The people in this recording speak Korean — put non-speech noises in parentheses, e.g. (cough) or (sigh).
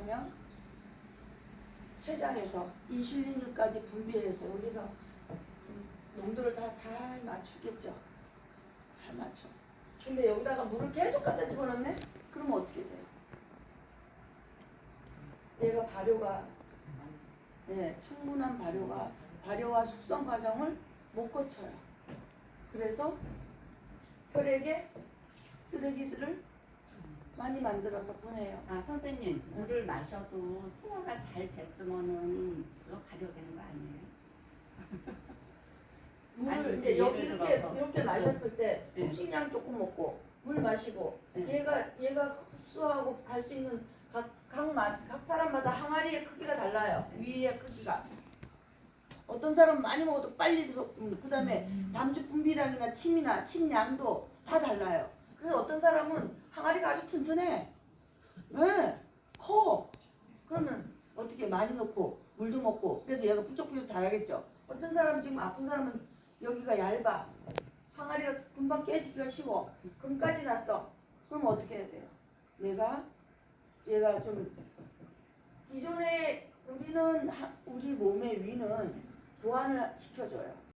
하면 췌장에서 인슐린까지 분비해서 여기서 음, 농도를 다 잘 맞추겠죠. 잘 맞춰. 근데 여기다가 물을 계속 갖다 집어넣네? 그러면 어떻게 돼요? 얘가 발효가 네, 충분한 발효가 발효와 숙성 과정을 못 거쳐요. 그래서 혈액에 쓰레기들을 많이 만들어서 보내요. 아 선생님 물을 마셔도 소화가 잘 됐으면은 그거 가려되는 거 아니에요? (laughs) 물을 아니, 이제 예를 여기 이렇게 들어서. 이렇게 마셨을 때 네. 음식량 조금 먹고 물 마시고 네. 얘가 얘가 흡수하고 갈 수 있는 각각 각 사람마다 항아리의 크기가 달라요. 위의 크기가. 어떤 사람은 많이 먹어도 빨리 들어. 음, 그다음에 담즙 분비량이나 침이나 침 양도 다 달라요. 그래서 어떤 사람은 항아리가 아주 튼튼해. 네, 커. 그러면 어떻게 많이 넣고 물도 먹고 그래도 얘가 부쩍부쩍 자라겠죠. 어떤 사람은 지금 아픈 사람은 여기가 얇아. 항아리가 금방 깨지기가 쉬워. 금까지 났어. 그럼 어떻게 해야 돼요? 얘가 얘가 좀 기존에 우리는 하- 우리 몸의 위는 보완을 시켜줘요.